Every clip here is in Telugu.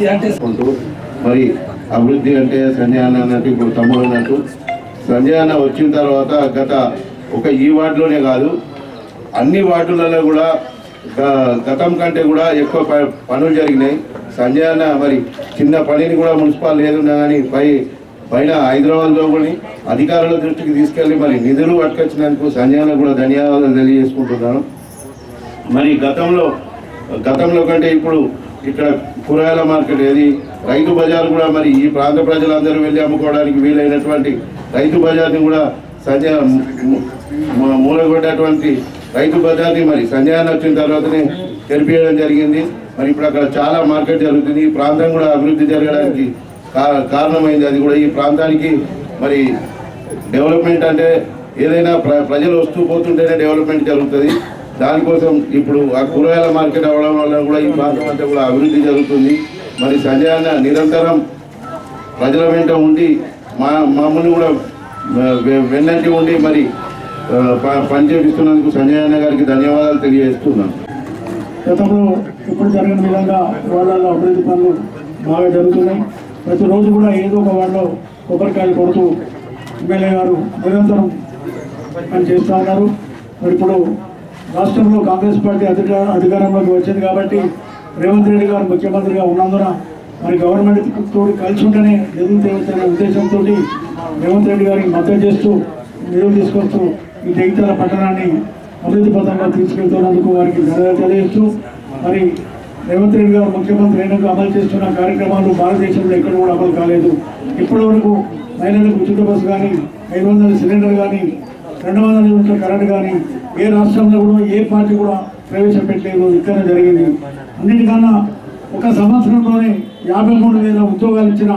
అభివృద్ధి అంటే మరి అభివృద్ధి అంటే సంజయ్ అన్న అన్నట్టు ఇప్పుడు తమ్ముడు అన్నట్టు. సంజయ్ అన్న వచ్చిన తర్వాత గత ఒక ఈ వార్డులోనే కాదు అన్ని వార్డులలో కూడా గతం కంటే కూడా ఎక్కువ ప- పనులు జరిగినాయి. సంజయ్ అన్న మరి చిన్న పనిని కూడా మున్సిపల్ లేదున్నా కానీ పై పైన హైదరాబాద్లో కూడా అధికారుల దృష్టికి తీసుకెళ్ళి మరి నిధులు పట్టుకొచ్చినందుకు సంజయ్ అన్న కూడా ధన్యవాదాలు తెలియజేసుకుంటున్నాను. మరి గతంలో గతంలో కంటే ఇప్పుడు ఇక్కడ కూరగాయల మార్కెట్ ఏది? రైతు బజార్ కూడా మరి ఈ ప్రాంత ప్రజలందరూ వెళ్ళి అమ్ముకోవడానికి వీలైనటువంటి రైతు బజార్ని కూడా సంజయ్ మూలగొట్టేటువంటి రైతు బజార్ని మరి సంజయాన్ని వచ్చిన తర్వాతనే తెరిపియడం జరిగింది. మరి ఇప్పుడు అక్కడ చాలా మార్కెట్ జరుగుతుంది. ఈ ప్రాంతం కూడా అభివృద్ధి జరగడానికి కా- కారణమైంది. అది కూడా ఈ ప్రాంతానికి మరి డెవలప్మెంట్ అంటే ఏదైనా ప్ర- ప్రజలు వస్తూ పోతుంటేనే డెవలప్మెంట్ జరుగుతుంది. దానికోసం ఇప్పుడు ఆ కూరగాయల మార్కెట్ అవ్వడం వల్ల కూడా ఈ ప్రాంతం అంతా కూడా అభివృద్ధి జరుగుతుంది. మరి సంజయ్ అన్న నిరంతరం ప్రజల వెంట ఉండి మా మమ్మల్ని కూడా వెన్నంటి ఉండి మరి పనిచేపిస్తున్నందుకు ప- పని సంజయ్ అన్న గారికి ధన్యవాదాలు తెలియజేస్తున్నాను. గతంలో ఇప్పుడు జరిగిన విధంగా వాళ్ళలో అభివృద్ధి పనులు బాగా జరుగుతున్నాయి. ప్రతిరోజు కూడా ఏదో ఒక వాళ్ళలో కొబ్బరికాయలు కొడుతూ ఎమ్మెల్యే గారు నిరంతరం పని చేస్తూ ఉన్నారు. మరి ఇప్పుడు రాష్ట్రంలో కాంగ్రెస్ పార్టీ అధికార అధికారంలోకి వచ్చింది కాబట్టి రేవంత్ రెడ్డి గారు ముఖ్యమంత్రిగా ఉన్నందున మరి గవర్నమెంట్ తోటి కలిసి ఉంటేనే నిధులు ఉద్దేశంతో రేవంత్ రెడ్డి గారికి మద్దతు చేస్తూ నిధులు తీసుకొస్తూ ఈ జగిత్యాల పట్టణాన్ని అభివృద్ధి పథంగా తీసుకెళ్తున్నందుకు వారికి ధన్యవాదాలు తెలియజేస్తూ మరి రేవంత్ రెడ్డి గారు ముఖ్యమంత్రి అయినందుకు అమలు చేస్తున్న కార్యక్రమాలు భారతదేశంలో ఎక్కడ కూడా అమలు కాలేదు. ఇప్పటి వరకు మహిళలకు ఉచిత బస్సు కానీ ఐదు వందల సిలిండర్ కానీ రెండు వందల యూనిట్ల కరెంట్ కానీ ఏ రాష్ట్రంలో కూడా ఏ పార్టీ కూడా ప్రవేశపెట్టలేదు. ఇక్కడ జరిగింది. అన్నిటికన్నా ఒక సంవత్సరంలోనే యాభై మూడు వేల ఉద్యోగాలు ఇచ్చిన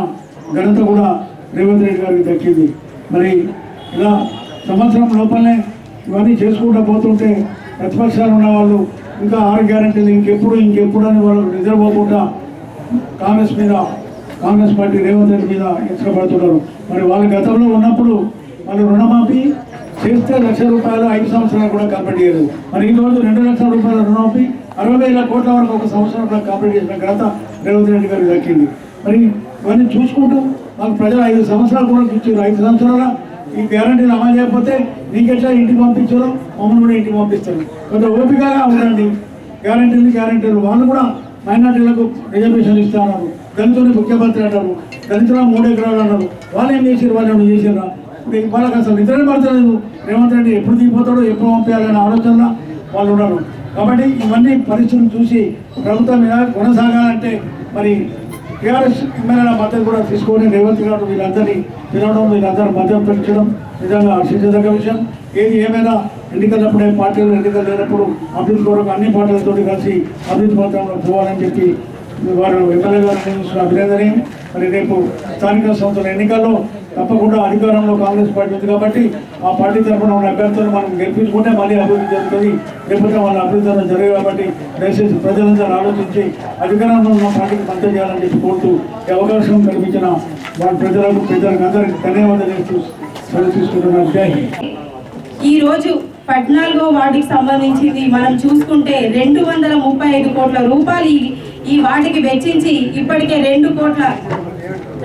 ఘనత కూడా రేవంత్ రెడ్డి గారికి దక్కింది. మరి ఇలా సంవత్సరం లోపలనే ఇవన్నీ చేసుకుంటూ పోతుంటే ప్రతిపక్షాలు ఉన్న వాళ్ళు ఇంకా ఆరు గ్యారంటీలు ఇంకెప్పుడు ఇంకెప్పుడు అని వాళ్ళు నిద్రపోకుండా కాంగ్రెస్ మీద కాంగ్రెస్ పార్టీ రేవంత్ రెడ్డి మీద ఇచ్చకబడుతున్నారు మరి వాళ్ళ గతంలో ఉన్నప్పుడు వాళ్ళు రుణమాఫీ చేస్తే లక్ష రూపాయలు ఐదు సంవత్సరాలు కూడా కంప్లీట్ చేయలేదు. మరి ఈ రోజు రెండు లక్షల రూపాయల రుణమాఫీ అరవై వేల కోట్ల వరకు ఒక సంవత్సరం కూడా కంప్లీట్ చేసిన ఘనత రేవంత్ రెడ్డి గారికి దక్కింది. మరి ఇవన్నీ చూసుకుంటూ మాకు ప్రజలు ఐదు సంవత్సరాలు కూడా చూచారు ఐదు సంవత్సరాల ఈ గ్యారంటీలు అమలు చేయకపోతే నీకెట్లా ఇంటికి పంపించారో మమ్మల్ని కూడా ఇంటికి పంపిస్తారు. కొంత ఓపికగా ఉండండి. గ్యారంటీలు గ్యారంటీలు వాళ్ళు కూడా మైనార్టీలకు రిజర్వేషన్ ఇస్తున్నారు దళితుని ముఖ్యమంత్రి అంటారు దళితుల మూడు ఎకరాలు అన్నారు. వాళ్ళు ఏం చేశారు వాళ్ళు ఏమైనా చేశారా ఇప్పుడు వాళ్ళకి అసలు నిద్ర పడతలేదు. రేవంత్ రెడ్డి ఎప్పుడు దిగిపోతాడో ఎప్పుడు పంపించాలనే ఆలోచన వాళ్ళు ఉన్నారు. కాబట్టి ఇవన్నీ పరిస్థితులు చూసి ప్రభుత్వం మీద కొనసాగాలంటే మరి టీఆర్ఎస్ ఎమ్మెల్యేల మద్దతు కూడా తీసుకొని రేవంత్ గారు వీళ్ళందరినీ పిలవడం వీళ్ళందరూ మద్దతు పెంచడం నిజంగా హర్షించదగ్గ విషయం. ఏది ఏమైనా ఎన్నికలప్పుడే పార్టీలు ఎన్నికలు లేనప్పుడు అభివృద్ధి కొరకు అన్ని పార్టీలతో కలిసి అభివృద్ధి పత్రంలో పోవాలని చెప్పి వారు ఎమ్మెల్యే గారు నిర్ణయించిన అభినందనీయం మరి రేపు స్థానిక సంస్థల ఎన్నికల్లో తప్పకుండా అధికారంలో కాంగ్రెస్ పార్టీ ఉంది కాబట్టి ఆ పార్టీ తరఫున ఉన్న అభ్యర్థులను మనం గెలిపించుకుంటే మళ్ళీ అభివృద్ధి జరుగుతుంది. లేకపోతే వాళ్ళ అభివృద్ధి జరిగే జరగదు కాబట్టి దయచేసి ప్రజలందరూ ఆలోచించి అధికారంలో ఉన్న పార్టీకి మద్దతు చేయాలని చెప్పి కోరుతూ ఈ అవకాశం కల్పించిన వాళ్ళ ప్రజలకు ప్రజలకు అందరికీ ధన్యవాదాలు చేస్తూ జై ఈ రోజు పద్నాలుగో వార్డుకి సంబంధించింది మనం చూసుకుంటే రెండు వందల ముప్పై ఐదు కోట్ల రూపాయలు ఈ- ఈ వార్డుకి వెచ్చించి ఇప్పటికే రెండు కోట్ల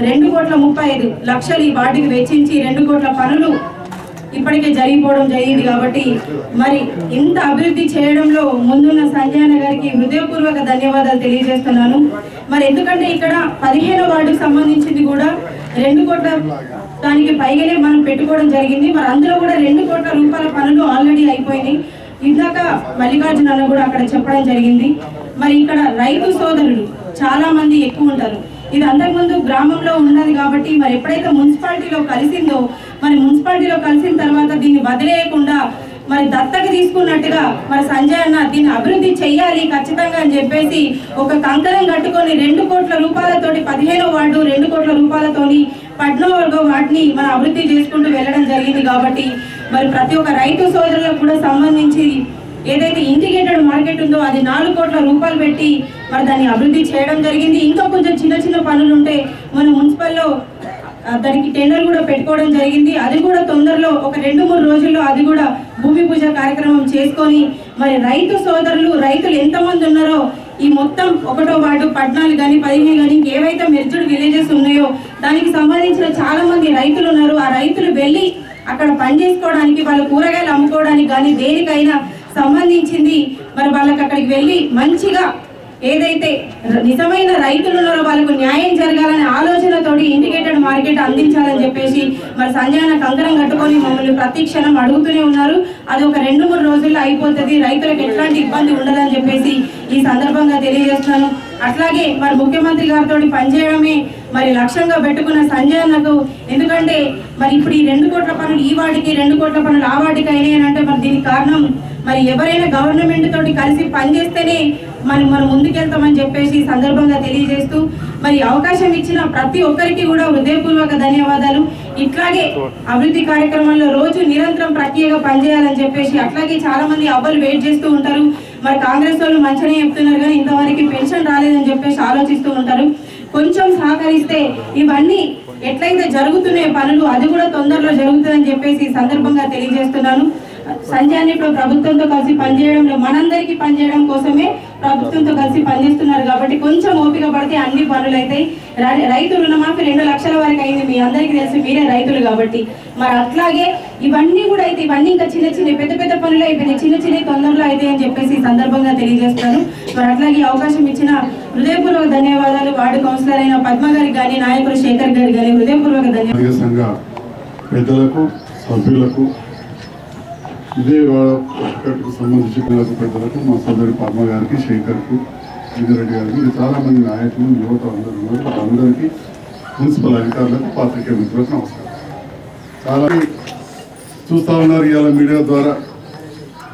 రెండు కోట్ల ముప్పై ఐదు లక్షలు ఈ వాటికి వెచ్చించి రెండు కోట్ల పనులు ఇప్పటికే జరిగిపోవడం జరిగింది కాబట్టి మరి ఇంత అభివృద్ధి చేయడంలో ముందున్న సంజయన గారికి హృదయపూర్వక ధన్యవాదాలు తెలియజేస్తున్నాను. మరి ఎందుకంటే ఇక్కడ పదిహేను వార్డుకు సంబంధించింది కూడా రెండు కోట్ల దానికి పైగానే మనం పెట్టుకోవడం జరిగింది. మరి అందులో కూడా రెండు కోట్ల రూపాయల పనులు ఆల్రెడీ అయిపోయినాయి. ఇందాక మల్లికార్జున కూడా అక్కడ చెప్పడం జరిగింది. మరి ఇక్కడ రైతు సోదరులు చాలా మంది ఎక్కువ ఉంటారు. ఇది అంతకుముందు గ్రామంలో ఉన్నది కాబట్టి మరి ఎప్పుడైతే మున్సిపాలిటీలో కలిసిందో మరి మున్సిపాలిటీలో కలిసిన తర్వాత దీన్ని వదిలేయకుండా మరి దత్తకు తీసుకున్నట్టుగా మరి సంజయ్ అన్న దీన్ని అభివృద్ధి చెయ్యాలి ఖచ్చితంగా అని చెప్పేసి ఒక కంకణం కట్టుకొని రెండు కోట్ల రూపాయలతోటి పదిహేనో వార్డు రెండు కోట్ల రూపాయలతోని పద్నాలుగో వాటిని మనం అభివృద్ధి చేసుకుంటూ వెళ్ళడం జరిగింది కాబట్టి మరి ప్రతి ఒక్క రైతు సోదరులకు కూడా సంబంధించి ఏదైతే ఇంటిగ్రేటెడ్ మార్కెట్ ఉందో అది నాలుగు కోట్ల రూపాయలు పెట్టి మరి దాన్ని అభివృద్ధి చేయడం జరిగింది. ఇంకా కొంచెం చిన్న చిన్న పనులు ఉంటే మన మున్సిపల్లో దానికి టెండర్ కూడా పెట్టుకోవడం జరిగింది. అది కూడా తొందరలో ఒక రెండు మూడు రోజుల్లో అది కూడా భూమి పూజ కార్యక్రమం చేసుకొని మరి రైతు సోదరులు రైతులు ఎంతమంది ఉన్నారో ఈ మొత్తం ఒకటో వార్డు పద్నాలుగు కానీ పదిహేను కానీ ఏవైతే మెర్జుడ్ విలేజెస్ ఉన్నాయో దానికి సంబంధించిన చాలా మంది రైతులు ఉన్నారు. ఆ రైతులు వెళ్ళి అక్కడ పని చేసుకోవడానికి వాళ్ళ కూరగాయలు అమ్ముకోవడానికి కానీ దేనికైనా సంబంధించింది. మరి వాళ్ళకి అక్కడికి వెళ్ళి మంచిగా ఏదైతే నిజమైన రైతులు ఉన్నారో వాళ్ళకు న్యాయం జరగాలనే ఆలోచనతోటి ఇండికేటెడ్ మార్కెట్ అందించాలని చెప్పేసి మరి సంజయన కంకరం కట్టుకొని మమ్మల్ని ప్రతి క్షణం అడుగుతూనే ఉన్నారు. అది ఒక రెండు మూడు రోజుల్లో అయిపోతుంది. రైతులకు ఎట్లాంటి ఇబ్బంది ఉండదని చెప్పేసి ఈ సందర్భంగా తెలియజేస్తున్నాను. అట్లాగే మరి ముఖ్యమంత్రి గారితో పనిచేయడమే మరి లక్ష్యంగా పెట్టుకున్న సంజయ్ అన్నకు ఎందుకంటే మరి ఇప్పుడు ఈ రెండు కోట్ల పనులు ఈ వాడికి రెండు కోట్ల పనులు ఆ వాటికి అయినాయి అని అంటే మరి దీనికి కారణం మరి ఎవరైనా గవర్నమెంట్ తోటి కలిసి పనిచేస్తేనే మనం మనం ముందుకెళ్తామని చెప్పేసి సందర్భంగా తెలియజేస్తూ మరి అవకాశం ఇచ్చిన ప్రతి ఒక్కరికి కూడా హృదయపూర్వక ధన్యవాదాలు. ఇట్లాగే అభివృద్ధి కార్యక్రమంలో రోజు నిరంతరం ప్రక్రియగా పనిచేయాలని చెప్పేసి అట్లాగే చాలా మంది అవ్వలు వెయిట్ చేస్తూ ఉంటారు. మరి కాంగ్రెస్ వాళ్ళు మంచిగానే చెప్తున్నారు కానీ ఇంతవరకు పెన్షన్ రాలేదని చెప్పేసి ఆలోచిస్తూ ఉంటారు. కొంచెం సహకరిస్తే ఇవన్నీ ఎట్లయితే జరుగుతున్నాయి పనులు అది కూడా తొందరలో జరుగుతుందని చెప్పేసి సందర్భంగా తెలియజేస్తున్నాను. సంజయాన్ని ఇప్పుడు ప్రభుత్వంతో కలిసి పనిచేయడంలో మనందరికీ పనిచేయడం కోసమే ప్రభుత్వంతో కలిసి పనిచేస్తున్నారు కాబట్టి కొంచెం ఓపిక పడితే అన్ని పనులు అవుతాయి రైతు రుణమాఫీ రెండు లక్షల వరకు అయింది మీ అందరికీ తెలిసి మీరే రైతులు కాబట్టి. మరి అట్లాగే ఇవన్నీ కూడా అయితే ఇవన్నీ ఇంకా చిన్న చిన్న పెద్ద పెద్ద పనులు అయిపోయినాయి చిన్న చిన్న తొందరలో అయితే అని చెప్పేసి ఈ సందర్భంగా తెలియజేస్తాను. మరి అట్లాగే అవకాశం ఇచ్చిన హృదయపూర్వక ధన్యవాదాలు వార్డు కౌన్సిలర్ అయిన పద్మ గారికి కానీ నాయకులు శేఖర్ గారికి కానీ హృదయపూర్వక ధన్యవాదాలు. పెద్దలకు సభ్యులకు ఇదే వాడకు సంబంధించి పిల్లలకు పెద్దలకు మా సోదరి పద్మ గారికి శేఖర్కు విజయరెడ్డి గారికి ఇది నాయకులు యువత అందరూ ఉన్నారు. వాళ్ళందరికీ మున్సిపల్ అధికారులకు పాత్రికేయ మిత్రులకు నమస్కారం. చాలా చూస్తా ఉన్నారు ఇవాళ మీడియా ద్వారా.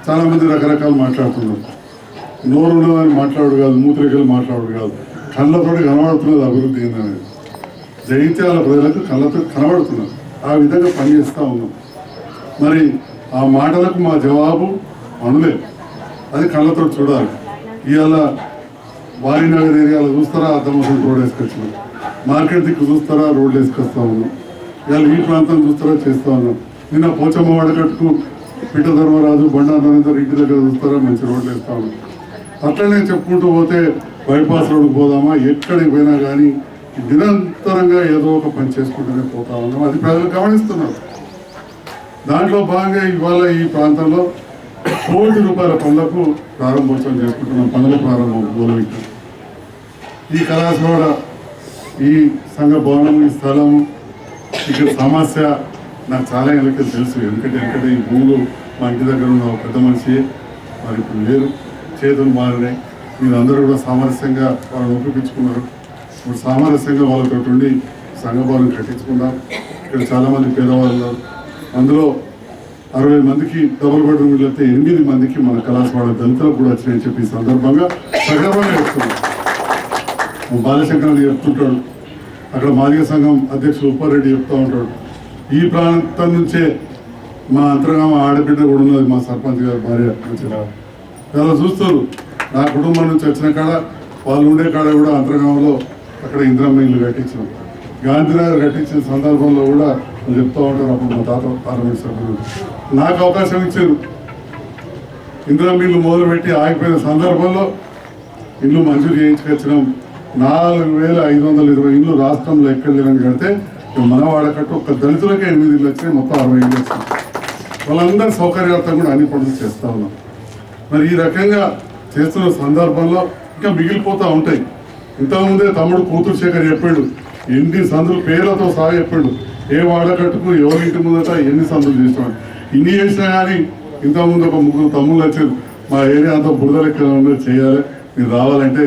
చాలామంది రకరకాలు మాట్లాడుతున్నారు. నోరు ఉన్నదని మాట్లాడు కాదు మూత్రికలు మాట్లాడు కాదు. కళ్ళతో కనబడుతున్నది అభివృద్ధి ఏందనేది. జగిత్యాల ప్రజలకు కళ్ళతో కనబడుతున్నారు ఆ విధంగా పనిచేస్తూ ఉన్నాం. మరి ఆ మాటలకు మా జవాబు అనలేదు. అది కళ్ళతో చూడాలి. ఇవాళ వారినగర్ ఏరియాలో చూస్తారా? అద్దమసం రోడ్ వేసుకొచ్చినాం. మార్కెట్ దిక్కు చూస్తారా? రోడ్లు వేసుకొస్తా ఉన్నాం. ఇవాళ ఈ ప్రాంతం చూస్తారా? చేస్తా ఉన్నాం. నిన్న పోచమ్మ వాడకట్టుకు పిట్ట ధర్మరాజు బండా నరేందర్ ఇంటి దగ్గర చూస్తారా? మంచి రోడ్లు వేస్తా ఉన్నాం. అట్లనే చెప్పుకుంటూ పోతే బైపాస్ రోడ్డు పోదామా? ఎక్కడికి పోయినా కానీ నిరంతరంగా ఏదో ఒక పని చేసుకుంటూనే పోతా ఉన్నాం. అది ప్రజలు గమనిస్తున్నారు. దాంట్లో భాగంగా ఇవాళ ఈ ప్రాంతంలో కోటి రూపాయల పనులకు ప్రారంభోత్సవం చేసుకుంటున్నాం పనుల ప్రారంభం మొదలుపెట్టాం ఈ కళాశాల ఈ సంఘ భవనం ఈ స్థలము ఇక్కడ సమస్య నాకు చాలా ఏళ్ళకి తెలుసు. ఎందుకంటే ఎందుకంటే ఈ భూములు మా ఇంటి దగ్గర ఉన్న ఒక పెద్ద మనిషి మరి ఇప్పుడు లేరు. చేతులు మారినాయి. మీరందరూ కూడా సామరస్యంగా వాళ్ళని ఒప్పించుకున్నారు. ఇప్పుడు సామరస్యంగా వాళ్ళతో ఉండి సంఘ భవనం కట్టించుకుందాం. ఇక్కడ చాలామంది పేదవాళ్ళు ఉన్నారు. అందులో అరవై మందికి డబుల్ బెడ్రూమ్ ఇల్లు అయితే ఎనిమిది మందికి మన కళాశాల దళితులకు కూడా వచ్చినాయని చెప్పి సందర్భంగా సగర్వంగా చెప్తున్నాం బాలశంకర్ చెప్తుంటాడు. అక్కడ మాదిక సంఘం అధ్యక్షుడు ఉప్పారెడ్డి చెప్తూ ఉంటాడు. ఈ ప్రాంతం నుంచే మా అంతర్గామ ఆడబిడ్డ కూడా ఉన్నది మా సర్పంచ్ గారి భార్య మంచిగా చూస్తారు? నా కుటుంబం నుంచి వచ్చిన కాడ వాళ్ళు ఉండే కాడ కూడా అంతర్గామంలో అక్కడ ఇంద్రమ్మ ఇల్లు కట్టించినాం గాంధీనగర్ కట్టించిన సందర్భంలో కూడా చెప్తూ ఉంటారు అప్పుడు మా తాత పార్లమెంట్ సభ్యులు నాకు అవకాశం ఇచ్చారు. ఇందిరమ్మ ఇల్లు మొదలుపెట్టి ఆగిపోయిన సందర్భంలో ఇల్లు మంజూరు చేయించుకొచ్చినాం. నాలుగు వేల ఐదు వందల ఇరవై ఇల్లు రాష్ట్రంలో ఎక్కడ లేదని కడితే ఇక మన వాడకట్టు ఒక దళితులకే ఎనిమిది ఇల్లు వచ్చినాయి మొత్తం అరవై ఇల్లు వచ్చినాయి వాళ్ళందరూ సౌకర్యార్థం కూడా అన్ని పనులు చేస్తూ ఉన్నాం. మరి ఈ రకంగా చేస్తున్న సందర్భంలో ఇంకా మిగిలిపోతూ ఉంటాయి. ఇంతకుముందే తమ్ముడు కూతురు శేఖర్ చెప్పాడు ఎన్ని సందులు పేర్లతో సహా చెప్పాడు. ఏ వాడకట్టుకు ఎవరి ఇంటి ముందట ఎన్ని సందులు చేసినాడు? ఇన్ని చేసినా కానీ ఇంతకుముందు ఒక ముగ్గురు తమ్ముళ్ళు వచ్చారు. మా ఏరియా అంతా బురద లెక్క చేయాలి. మీరు రావాలంటే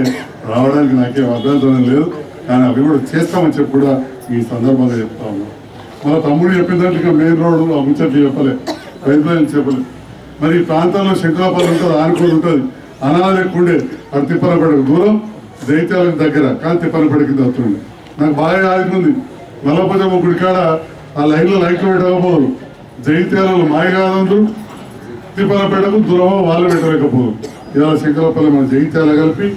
రావడానికి నాకేం అభ్యంతరం లేదు. కానీ అవి కూడా చేస్తామని చెప్పి కూడా ఈ సందర్భంగా చెప్తా ఉన్నాం. మన తమ్ముడు చెప్పిన మెయిన్ రోడ్డు ఆ ముచ్చట్లు చెప్పలే. పైప్ చెప్పలేదు మరి ఈ ప్రాంతంలో శంకరాపల్లి ఉంటుంది ఆనుకొని ఉంటుంది. అనాథ ఎక్కుండే అటు తిప్పలపడకు దూరం జైత్యాలకు దగ్గర కానీ తిప్పలపడి కింద నాకు బాగా ఆదుకుంది మల్లపజమ్మ గుడి కాడ ఆ లైన్లో లైట్లు పెట్టకపోదు. జైత్యాలలో మాయగాదండ్రు తిప్పలపేటకు దూరమో వాళ్ళు పెట్టలేకపోదు. ఇలా శంకరపల్లి మన జైత్యాల కలిపి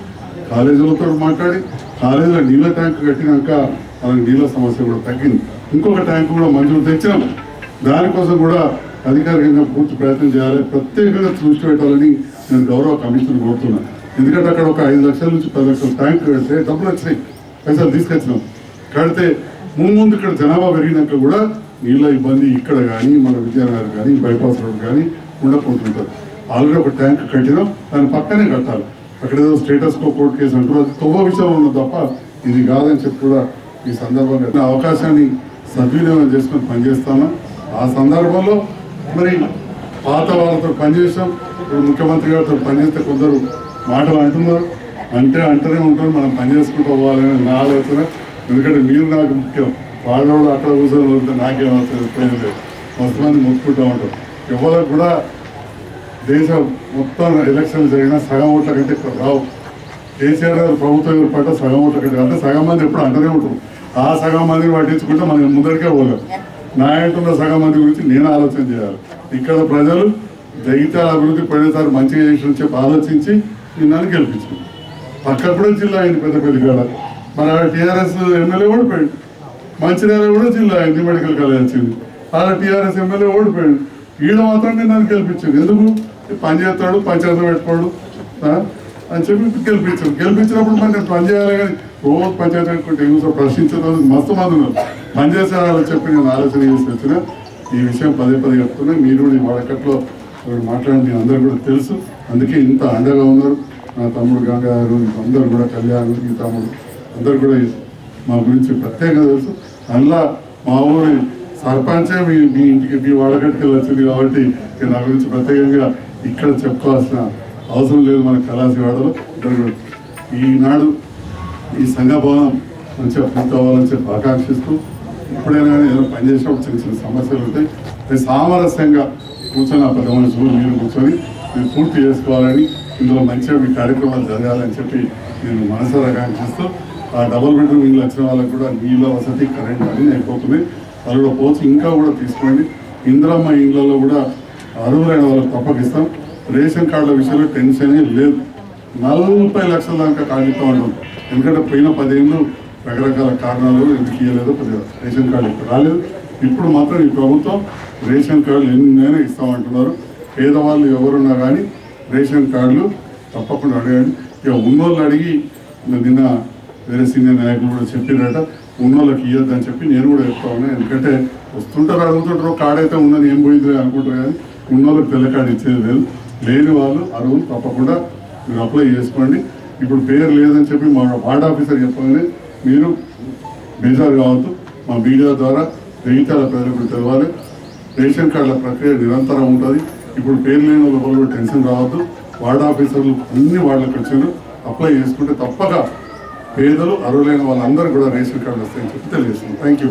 కాలేజీలతో మాట్లాడి కాలేజీలో నీళ్ళ ట్యాంక్ కట్టినాక వాళ్ళకి నీళ్ళ సమస్య కూడా తగ్గింది. ఇంకొక ట్యాంక్ కూడా మంజూరు తెచ్చినాం. దానికోసం కూడా అధికారికంగా పూర్తి ప్రయత్నం చేయాలి. ప్రత్యేకంగా దృష్టి పెట్టాలని నేను గౌరవ కమిషన్ కోరుతున్నాను ఎందుకంటే అక్కడ ఒక ఐదు లక్షల నుంచి పది లక్షల ట్యాంక్ కడితే డబ్బులు వచ్చినాయి. పైసలు తీసుకొచ్చినాం. కడితే ముందు ముందు ఇక్కడ జనాభా పెరిగినాక కూడా నీళ్ళ ఇబ్బంది ఇక్కడ కానీ మన విద్యానగర్ కానీ బైపాస్ రోడ్ కానీ ఉండకుంటుంటుంది. ఆల్రెడీ ఒక ట్యాంక్ కట్టినాం దాని పక్కనే కట్టాలి. అక్కడ ఏదో స్టేటస్ కో కోర్టు కేసు అంటారు అది తొవ్వ విషయం ఉన్నది తప్ప ఇది కాదని చెప్పి కూడా ఈ సందర్భంగా నా అవకాశాన్ని సద్వినియోగం చేసుకొని పనిచేస్తాను. ఆ సందర్భంలో మరి పాత వాళ్ళతో పనిచేసాం ఇప్పుడు ముఖ్యమంత్రి గారితో పనిచేస్తే కొందరు మాటలు అంటున్నారు. అంటే అంటూనే ఉంటారు మనం పని చేసుకుంటూ పోవాలని నా ఆలోచన. ఎందుకంటే మీరు నాకు ముఖ్యం. వాళ్ళు అక్కడ కూర్చొని వెళ్తే నాకేం అవసరం? ఉపయోగం లేదు. మస్తు మంది మొత్తుకుంటూ ఉంటారు. ఎవరికి కూడా దేశం మొత్తం ఎలక్షన్ జరిగినా సగం ఓట్ల కంటే రావు. కేసీఆర్ గారు ప్రభుత్వం ఏర్పడ్డ సగం ఓట్ల కంటే అంటే సగం మంది ఎప్పుడు అంటనే ఉంటారు. ఆ సగం మందిని పట్టించుకుంటే మనం ముందరికే పోలేం. నా ఇంటున్న సగం మంది గురించి నేను ఆలోచన చేయాలి. ఇక్కడ ప్రజలు జగిత్యాల అభివృద్ధి పడేసారి మంచిగా చేసిన చెప్పి ఆలోచించి నిన్న గెలిపించింది పక్కన జిల్లా అయింది పెద్దపల్లి కాడ మన టీఆర్ఎస్ ఎమ్మెల్యే ఓడిపోయాడు. మంచిర్యాల కూడా జిల్లా ఎన్ని మెడికల్ కాలేజ్ వచ్చింది. అలా టీఆర్ఎస్ ఎమ్మెల్యే ఓడిపోయాడు. ఈడ మాత్రం నేను నన్ను గెలిపించింది ఎందుకు? పని చేస్తాడు పంచాయతీ పెట్టుకోడు అని చెప్పి గెలిపించాను గెలిపించినప్పుడు మరి నేను పని చేయాలి కానీ రోజు పంచాయతీ పెట్టుకుంటే ఏమో ప్రశ్నించడం మస్తు మంది పని చేసే వాళ్ళు చెప్పి నేను ఆలోచన చేసి వచ్చిన ఈ విషయం పదే పదే చెప్తున్నా. మీరు కూడా ఈ వాడకట్లో మాట్లాడి అందరూ కూడా తెలుసు. అందుకే ఇంత అండగా ఉన్నారు. నా తమ్ముడు గంగా గారు అందరూ కూడా కళ్యాణ్ ఈ తమ్ముడు. అందరు కూడా మా గురించి ప్రత్యేకంగా తెలుసు. అందులో మా ఊరి సర్పంచే మీ మీ ఇంటికి మీ వాడగట్టుకెళ్ళి వచ్చింది కాబట్టి నా గురించి ప్రత్యేకంగా ఇక్కడ చెప్పుకోవాల్సిన అవసరం లేదు మన కళాశివాడలో ఇక్కడ కూడా ఈనాడు ఈ సంఘ భవనం మంచిగా పూర్తి అవ్వాలని చెప్పి ఆకాంక్షిస్తూ ఎప్పుడైనా కానీ ఏదైనా పనిచేసినప్పుడు చిన్న చిన్న సమస్యలు ఉంటాయి సామరస్యంగా కూర్చొని ఆ పెద్ద మనుషులు మీరు కూర్చొని మీరు పూర్తి చేసుకోవాలని ఇందులో మంచిగా మీ కార్యక్రమాలు జరగాలని చెప్పి నేను మనసారా ఆకాంక్షిస్తూ ఆ డబుల్ బెడ్రూమ్ ఇల్లు వచ్చిన వాళ్ళకి కూడా నీళ్ళ వసతి కరెంట్ అన్నీ అయిపోతున్నాయి. వాళ్ళు కూడా పోవచ్చు ఇంకా కూడా తీసుకోండి. ఇందిరమ్మ ఇళ్ళలో కూడా అర్హులైన వాళ్ళకి తప్పకిస్తాం. రేషన్ కార్డుల విషయంలో టెన్షన్ లేదు. నలభై లక్షల దాకా కాగితం ఉంటాం ఎందుకంటే పోయిన పదేళ్ళు రకరకాల కారణాలు ఎందుకు ఇవ్వలేదు రేషన్ కార్డు ఇప్పుడు రాలేదు. ఇప్పుడు మాత్రం ఈ ప్రభుత్వం రేషన్ కార్డులు ఎన్నైనా ఇస్తామంటున్నారు. పేదవాళ్ళు ఎవరున్నా కానీ రేషన్ కార్డులు తప్పకుండా అడగండి. ఇక ఉన్నోళ్ళు అడిగి నిన్న వేరే సీనియర్ నాయకులు కూడా చెప్పినట ఉన్నోళ్ళకి ఇవ్వద్దని చెప్పి నేను కూడా చెప్తా ఉన్నా. ఎందుకంటే వస్తుంటారు అడుగుతుంటారు కార్డు అయితే ఉన్నది ఏం పోయింది అనుకుంటారు కానీ ఉన్నోళ్ళకి తెల్ల కార్డు ఇచ్చేది లేదు. లేని వాళ్ళు అరువులు తప్పకుండా మీరు అప్లై చేసుకోండి. ఇప్పుడు పేరు లేదని చెప్పి మా వార్డ్ ఆఫీసర్ చెప్పగానే మీరు బేజారు కావద్దు. మా మీడియా ద్వారా జగిత్యాల ప్రజలకు తెలవాలి. రేషన్ కార్డుల ప్రక్రియ నిరంతరం ఉంటుంది. ఇప్పుడు పేరు లేని వాళ్ళ వాళ్ళు టెన్షన్ రావద్దు. వార్డ్ ఆఫీసర్లు అన్ని వాళ్ళకి వచ్చారు. అప్లై చేసుకుంటే తప్పక పేదలు అర్హులైన వాళ్ళందరూ కూడా రేషన్ కార్డు వస్తాయని చెప్పి తెలియజేస్తున్నాం. Thank you